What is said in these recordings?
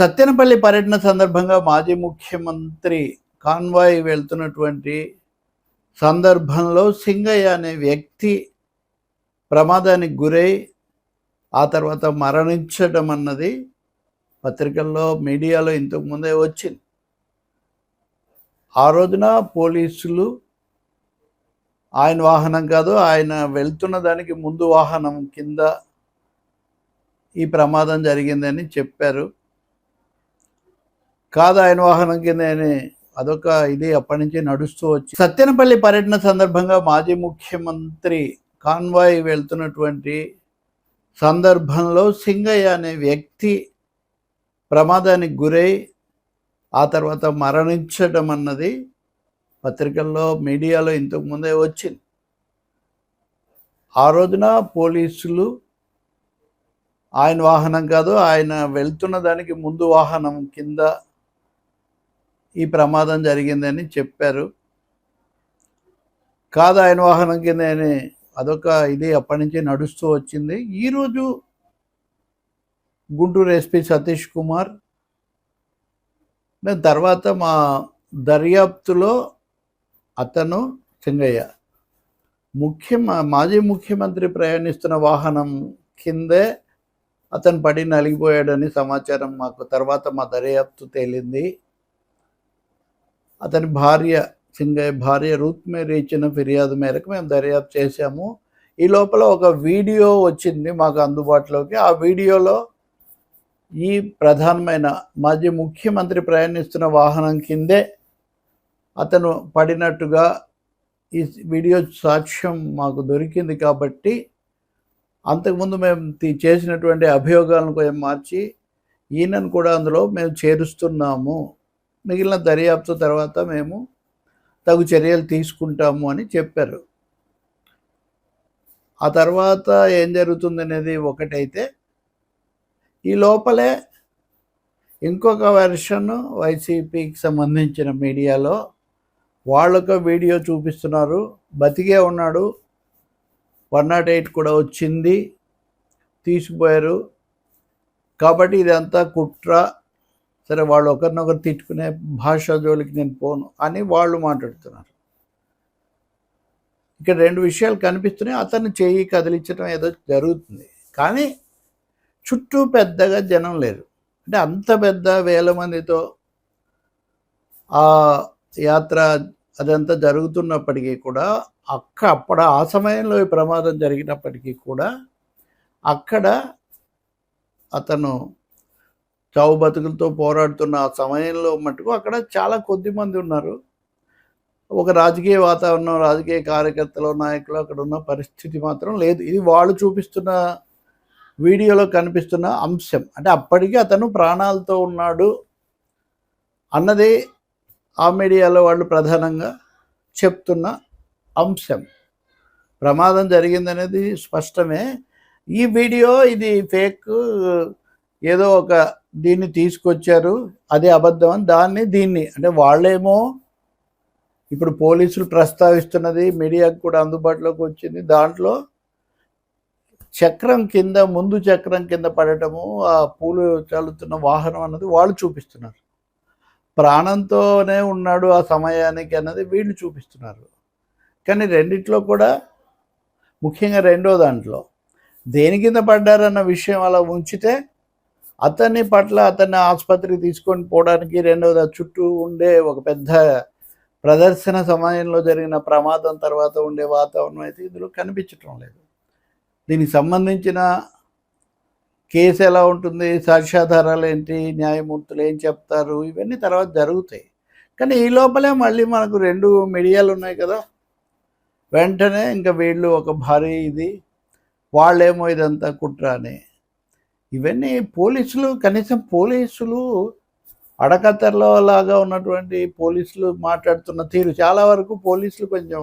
సత్యనపల్లి పర్యటన సందర్భంగా మాజీ ముఖ్యమంత్రి కాన్వాయ్ వెళ్తున్నటువంటి సందర్భంలో సింగయ్య అనే వ్యక్తి ప్రమాదానికి గురై ఆ తర్వాత మరణించడం అన్నది పత్రికల్లో మీడియాలో ఇంతకు ముందే వచ్చింది. ఆ రోజున పోలీసులు ఆయన వాహనం కాదు ఆయన వెళ్తున్న దానికి ముందు వాహనం కింద ఈ ప్రమాదం జరిగిందని చెప్పారు. కాదు ఆయన వాహనం కింద అని అదొక ఇది అప్పటి నుంచి నడుస్తూ వచ్చి సత్యనపల్లి పర్యటన సందర్భంగా మాజీ ముఖ్యమంత్రి కాన్వాయ్ వెళ్తున్నటువంటి సందర్భంలో సింగయ్య అనే వ్యక్తి ప్రమాదానికి గురై ఆ తర్వాత మరణించడం అన్నది పత్రికల్లో మీడియాలో ఇంతకు ముందే వచ్చింది. ఆ రోజున పోలీసులు ఆయన వాహనం కాదు ఆయన వెళ్తున్న దానికి ముందు వాహనం కింద ఈ ప్రమాదం జరిగిందని చెప్పారు. కాదు ఆయన వాహనం కింద అని అదొక ఇది అప్పటి నుంచి నడుస్తూ వచ్చింది. ఈరోజు గుంటూరు ఎస్పీ సతీష్ కుమార్ దాని తర్వాత మా దర్యాప్తులో అతను చెంగయ్య. ముఖ్య మాజీ ముఖ్యమంత్రి ప్రయాణిస్తున్న వాహనం కిందే అతను పడి నలిగిపోయాడని సమాచారం మాకు తర్వాత మా దర్యాప్తు తేలింది. అతని భార్య సింగయ్య భార్య రూత్ మేరీ ఇచ్చిన ఫిర్యాదు మేరకు మేము దర్యాప్తు చేశాము. ఈ లోపల ఒక వీడియో వచ్చింది మాకు అందుబాటులోకి. ఆ వీడియోలో ఈ ప్రధానమైన మాజీ ముఖ్యమంత్రి ప్రయాణిస్తున్న వాహనం కిందే అతను పడినట్టుగా ఈ వీడియో సాక్ష్యం మాకు దొరికింది కాబట్టి అంతకుముందు మేము తీ- చేసినటువంటి అభియోగాలను కొంచెం మార్చి ఈయనను కూడా అందులో మేము చేరుస్తున్నాము. మిగిలిన దర్యాప్తు తర్వాత మేము తగు చర్యలు తీసుకుంటాము అని చెప్పారు. ఆ తర్వాత ఏం జరుగుతుంది అనేది ఒకటైతే ఈ లోపలే ఇంకొక వెర్షన్ వైసీపీకి సంబంధించిన మీడియాలో వాళ్ళొక వీడియో చూపిస్తున్నారు. బతికే ఉన్నాడు. వన్ నాట్ ఎయిట్ కూడా వచ్చింది. తీసిపోయారు. కాబట్టి ఇదంతా కుట్ర. సరే వాళ్ళు ఒకరినొకరు తిట్టుకునే భాష జోలికి నేను పోను అని వాళ్ళు మాట్లాడుతున్నారు. ఇక్కడ రెండు విషయాలు కనిపిస్తున్నాయి. అతను చేయి కదిలించడం ఏదో జరుగుతుంది. కానీ చుట్టూ పెద్దగా జనం లేరు. అంటే అంత పెద్ద వేల మందితో ఆ యాత్ర అదంతా జరుగుతున్నప్పటికీ కూడా అక్క అప్పుడు ఆ సమయంలో ఈ ప్రమాదం జరిగినప్పటికీ కూడా అక్కడ అతను చావు బతుకులతో పోరాడుతున్న ఆ సమయంలో మటుకు అక్కడ చాలా కొద్ది మంది ఉన్నారు. ఒక రాజకీయ వాతావరణం రాజకీయ కార్యకర్తలు నాయకులు అక్కడ ఉన్న పరిస్థితి మాత్రం లేదు. ఇది వాళ్ళు చూపిస్తున్న వీడియోలో కనిపిస్తున్న అంశం. అంటే అప్పటికీ అతను ప్రాణాలతో ఉన్నాడు అన్నది ఆ మీడియాలో వాళ్ళు ప్రధానంగా చెప్తున్న అంశం. ప్రమాదం జరిగిందనేది స్పష్టమే. ఈ వీడియో ఇది ఫేక్ ఏదో ఒక దీన్ని తీసుకొచ్చారు అది అబద్ధం అని దాన్ని దీన్ని. అంటే వాళ్ళేమో ఇప్పుడు పోలీసులు ప్రస్తావిస్తున్నది మీడియాకు కూడా అందుబాటులోకి వచ్చింది. దాంట్లో చక్రం కింద ముందు చక్రం కింద పడటము ఆ పూలు చల్లుతున్న వాహనం అన్నది వాళ్ళు చూపిస్తున్నారు. ప్రాణంతోనే ఉన్నాడు ఆ సమయానికి అన్నది వీళ్ళు చూపిస్తున్నారు. కానీ రెండిట్లో కూడా ముఖ్యంగా రెండో దాంట్లో దేని కింద పడ్డారన్న విషయం అలా ఉంచితే అతని పట్ల అతన్ని ఆసుపత్రికి తీసుకొని పోవడానికి రెండవది చుట్టూ ఉండే ఒక పెద్ద ప్రదర్శన సమయంలో జరిగిన ప్రమాదం తర్వాత ఉండే వాతావరణం అయితే ఇందులో కనిపించటం లేదు. దీనికి సంబంధించిన కేసు ఎలా ఉంటుంది సాక్ష్యాధారాలు ఏంటి న్యాయమూర్తులు ఏం చెప్తారు ఇవన్నీ తర్వాత జరుగుతాయి. కానీ ఈ లోపలే మళ్ళీ మనకు రెండు మీడియాలు ఉన్నాయి కదా. వెంటనే ఇంకా వీళ్ళు ఒక భారీ ఇది వాళ్ళేమో ఇదంతా కుట్ర అని ఇవన్నీ పోలీసులు కనీసం పోలీసులు అడకతెరల లాగా ఉన్నటువంటి పోలీసులు మాట్లాడుతున్న తీరు. చాలా వరకు పోలీసులు కొంచెం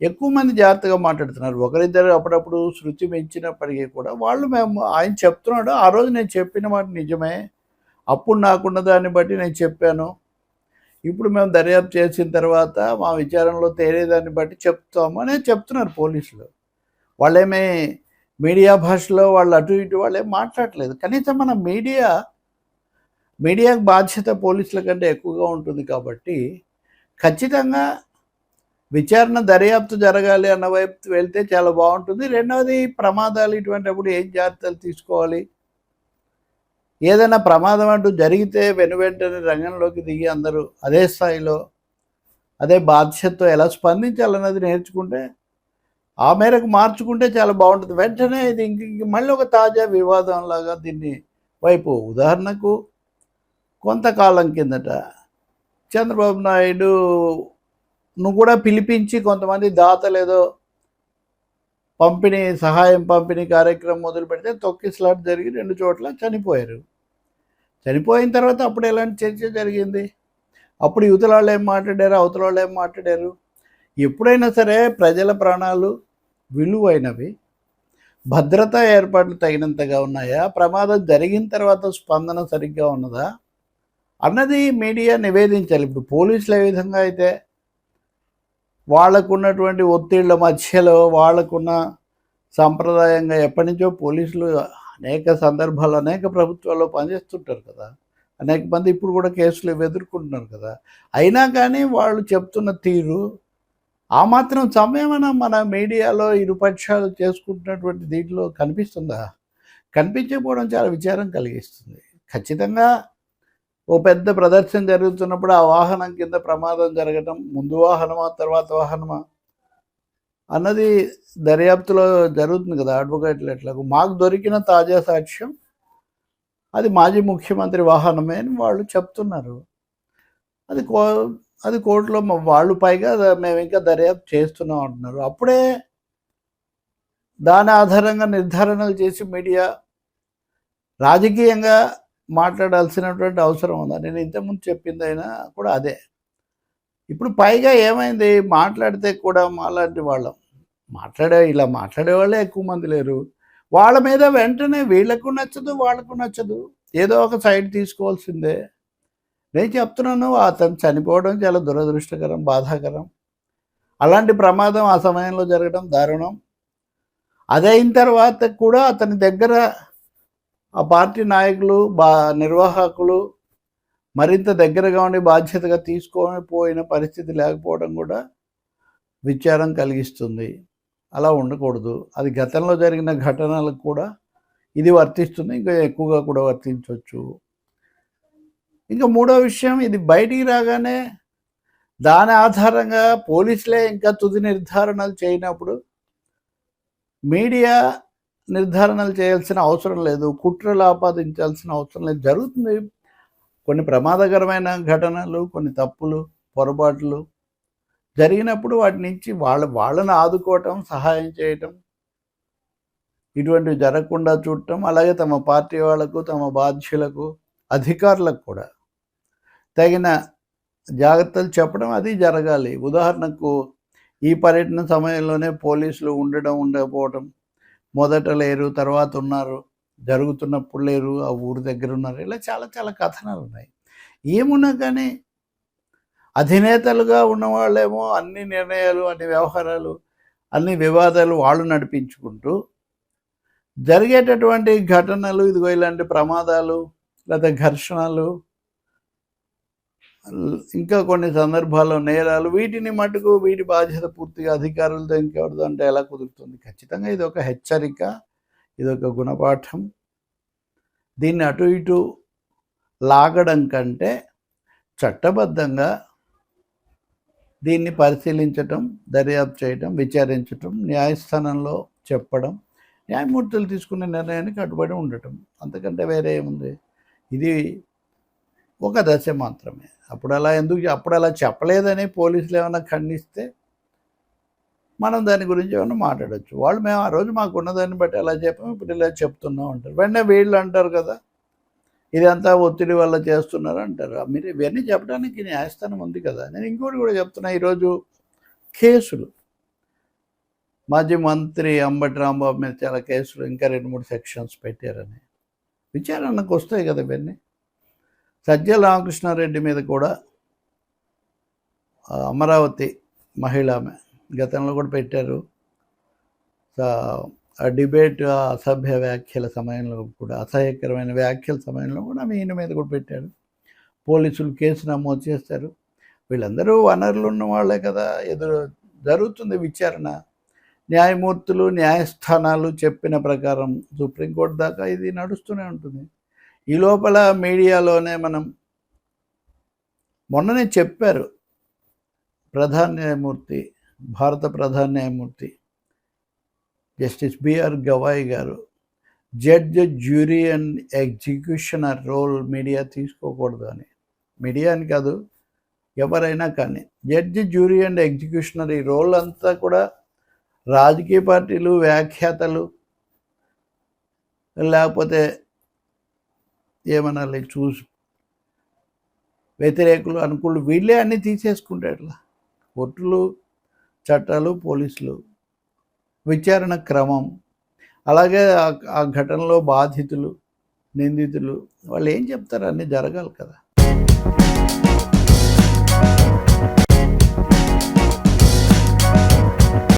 ఎక్కువ మంది జాగ్రత్తగా మాట్లాడుతున్నారు. ఒకరిద్దరు అప్పుడప్పుడు శృతి పెంచినప్పటికీ కూడా వాళ్ళు మేము ఆయన చెప్తున్నాడు. ఆ రోజు నేను చెప్పిన మాట నిజమే. అప్పుడు నాకున్న దాన్ని బట్టి నేను చెప్పాను. ఇప్పుడు మేము దర్యాప్తు చేసిన తర్వాత మా విచారణలో తేలేదాన్ని బట్టి చెప్తాము అనే చెప్తున్నారు పోలీసులు. వాళ్ళేమే మీడియా భాషలో వాళ్ళు అటు ఇటు వాళ్ళే మాట్లాడలేదు కనీసం మన మీడియా మీడియాకు బాధ్యత పోలీసుల కంటే ఎక్కువగా ఉంటుంది కాబట్టి ఖచ్చితంగా విచారణ దర్యాప్తు జరగాలి అన్న వైపు వెళ్తే చాలా బాగుంటుంది. రెండవది ప్రమాదాలు ఇటువంటిప్పుడు ఏం జాగ్రత్తలు తీసుకోవాలి? ఏదైనా ప్రమాదం అంటూ జరిగితే వెను వెంటనే రంగంలోకి దిగి అందరూ అదే స్థాయిలో అదే బాధ్యతతో ఎలా స్పందించాలన్నది నేర్చుకుంటే ఆ మేరకు మార్చుకుంటే చాలా బాగుంటుంది. వెంటనే ఇది ఇంక ఇంక మళ్ళీ ఒక తాజా వివాదం లాగా దీన్ని వైపు ఉదాహరణకు కొంతకాలం కిందట చంద్రబాబు నాయుడు నువ్వు కూడా పిలిపించి కొంతమంది దాతలేదో పంపిణీ సహాయం పంపిణీ కార్యక్రమం మొదలు పెడితే తొక్కిసలాట జరిగి రెండు చోట్ల చనిపోయారు. చనిపోయిన తర్వాత అప్పుడు ఎలాంటి చర్చ జరిగింది? అప్పుడు యువతల వాళ్ళు ఏం మాట్లాడారు? అవతల వాళ్ళు ఏం మాట్లాడారు? ఎప్పుడైనా సరే ప్రజల ప్రాణాలు విలువైనవి భద్రతా ఏర్పాట్లు తగినంతగా ఉన్నాయా ప్రమాదం జరిగిన తర్వాత స్పందన సరిగ్గా ఉన్నదా అన్నది మీడియా నివేదించాలి. ఇప్పుడు పోలీసులు ఏ విధంగా అయితే వాళ్ళకున్నటువంటి ఒత్తిళ్ళ మధ్యలో వాళ్ళకున్న సాంప్రదాయంగా ఎప్పటి నుంచో పోలీసులు అనేక సందర్భాలు అనేక ప్రభుత్వాల్లో పనిచేస్తుంటారు కదా. అనేక మంది ఇప్పుడు కూడా కేసులు ఎదుర్కొంటున్నారు కదా. అయినా కానీ వాళ్ళు చెప్తున్న తీరు ఆ మాత్రం సమయమైనా మన మీడియాలో ఇరుపక్షాలు చేసుకుంటున్నటువంటి దీంట్లో కనిపిస్తుందా? కనిపించకపోవడం చాలా విచారం కలిగిస్తుంది. ఖచ్చితంగా ఓ పెద్ద ప్రదర్శన జరుగుతున్నప్పుడు ఆ వాహనం కింద ప్రమాదం జరగటం ముందు వాహనమా తర్వాత వాహనమా అన్నది దర్యాప్తులో జరుగుతుంది కదా అడ్వకేట్లు ఎట్లకు మాకు దొరికిన తాజా సాక్ష్యం అది మాజీ ముఖ్యమంత్రి వాహనమే అని వాళ్ళు చెప్తున్నారు. అది కో అది కోర్టులో వాళ్ళు పైగా మేము ఇంకా దర్యాప్తు చేస్తున్నాం అంటున్నారు. అప్పుడే దాని ఆధారంగా నిర్ధారణలు చేసి మీడియా రాజకీయంగా మాట్లాడాల్సినటువంటి అవసరం ఉందా? నేను ఇంతకుముందు చెప్పింది అయినా కూడా అదే. ఇప్పుడు పైగా ఏమైంది? మాట్లాడితే కూడా మాలాంటి వాళ్ళం. మాట్లాడే ఇలా మాట్లాడే వాళ్ళే ఎక్కువ మంది లేరు. వాళ్ళ మీద వెంటనే వీళ్ళకు నచ్చదు వాళ్ళకు నచ్చదు. ఏదో ఒక సైడ్ తీసుకోవాల్సిందే. నేను చెప్తున్నాను అతను చనిపోవడం చాలా దురదృష్టకరం బాధాకరం. అలాంటి ప్రమాదం ఆ సమయంలో జరగడం దారుణం. అదైన తర్వాత కూడా అతని దగ్గర ఆ పార్టీ నాయకులు బా నిర్వాహకులు మరింత దగ్గరగా ఉండి బాధ్యతగా తీసుకొని పోయిన పరిస్థితి లేకపోవడం కూడా విచారం కలిగిస్తుంది. అలా ఉండకూడదు. అది గతంలో జరిగిన ఘటనలకు కూడా ఇది వర్తిస్తుంది. ఇంకా ఎక్కువగా కూడా వర్తించవచ్చు. ఇంకా మూడో విషయం ఇది బయటికి రాగానే దాని ఆధారంగా పోలీసులే ఇంకా తుది నిర్ధారణలు చేయనప్పుడు మీడియా నిర్ధారణలు చేయాల్సిన అవసరం లేదు కుట్రలు ఆపాదించాల్సిన అవసరం లేదు. జరుగుతుంది కొన్ని ప్రమాదకరమైన ఘటనలు కొన్ని తప్పులు పొరపాట్లు జరిగినప్పుడు వాటి నుంచి వాళ్ళ వాళ్ళని ఆదుకోవటం సహాయం చేయటం ఇటువంటివి జరగకుండా చూడటం అలాగే తమ పార్టీ వాళ్ళకు తమ బాధ్యులకు అధికారులకు కూడా తగిన జాగ్రత్తలు చెప్పడం అది జరగాలి. ఉదాహరణకు ఈ పర్యటన సమయంలోనే పోలీసులు ఉండడం ఉండకపోవటం మొదట లేరు తర్వాత ఉన్నారు. జరుగుతున్నప్పుడు లేరు ఆ ఊరి దగ్గర ఉన్నారు. ఇలా చాలా చాలా కథనాలు ఉన్నాయి. ఏమున్నా కానీ అధినేతలుగా ఉన్నవాళ్ళేమో అన్ని నిర్ణయాలు అన్ని వ్యవహారాలు అన్ని వివాదాలు వాళ్ళు నడిపించుకుంటూ జరిగేటటువంటి ఘటనలు ఇదిగో ఇలాంటి ప్రమాదాలు లేదా ఘర్షణలు ఇంకా కొన్ని సందర్భాల్లో నేరాలు వీటిని మటుకు వీటి బాధ్యత పూర్తిగా అధికారులతో ఇంకెవరిదో అంటే ఎలా కుదురుతుంది? ఖచ్చితంగా ఇది ఒక హెచ్చరిక ఇది ఒక గుణపాఠం. దీన్ని అటు ఇటు లాగడం కంటే చట్టబద్ధంగా దీన్ని పరిశీలించటం దర్యాప్తు చేయటం విచారించటం న్యాయస్థానంలో చెప్పడం న్యాయమూర్తులు తీసుకునే నిర్ణయానికి కట్టుబడి ఉండటం. అంతకంటే వేరే ఏముంది? ఇది ఒక దశ మాత్రమే. అప్పుడు అలా ఎందుకు అప్పుడు అలా చెప్పలేదని పోలీసులు ఏమైనా ఖండిస్తే మనం దాని గురించి ఏమైనా మాట్లాడచ్చు. వాళ్ళు మేము ఆ రోజు మాకు ఉన్నదాన్ని బట్టి అలా చెప్పాము ఇప్పుడు ఇలా చెప్తున్నాం అంటారు. వెంటనే వీళ్ళు అంటారు కదా ఇదంతా ఒత్తిడి వల్ల చేస్తున్నారు అంటారు. మీరు ఇవన్నీ చెప్పడానికి న్యాయస్థానం ఉంది కదా. నేను ఇంకోటి కూడా చెప్తున్నా ఈరోజు కేసులు. మాజీ మంత్రి అంబటి రాంబాబు మీద చాలా కేసులు ఇంకా రెండు మూడు సెక్షన్స్ పెట్టారని. విచారణకు వస్తాయి కదా ఇవన్నీ. సజ్జల రామకృష్ణారెడ్డి మీద కూడా అమరావతి మహిళ ఆమె గతంలో కూడా పెట్టారు. ఆ డిబేట్ అసభ్య వ్యాఖ్యల సమయంలో కూడా అసహ్యకరమైన వ్యాఖ్యల సమయంలో కూడా ఈయన మీద కూడా పెట్టారు. పోలీసులు కేసు నమోదు చేస్తారు. వీళ్ళందరూ వనరులు ఉన్న వాళ్ళే కదా ఎదురు జరుగుతుంది విచారణ. న్యాయమూర్తులు న్యాయస్థానాలు చెప్పిన ప్రకారం సుప్రీంకోర్టు దాకా ఇది నడుస్తూనే ఉంటుంది. ఈ లోపల మీడియాలోనే మనం మొన్ననే చెప్పారు ప్రధాన న్యాయమూర్తి భారత ప్రధాన న్యాయమూర్తి జస్టిస్ బిఆర్ గవాయ్ గారు judge jury and executioner role media తీసుకోకూడదు అని. మీడియా అని కాదు ఎవరైనా కానీ. జడ్జ్ జ్యూరీ అండ్ ఎగ్జిక్యూషనర్ ఈ రోల్ అంతా కూడా రాజకీయ పార్టీలు వ్యాఖ్యాతలు లేకపోతే ఏమనాలి చూసి వ్యతిరేకులు అనుకూలు వీళ్ళే అన్నీ తీసేసుకుంటారు ఇట్లా కోర్టులు చట్టాలు పోలీసులు. విచారణ క్రమం. అలాగే ఆ ఘటనలో బాధితులు నిందితులు వాళ్ళు ఏం చెప్తారు? అన్నీ జరగాలి కదా.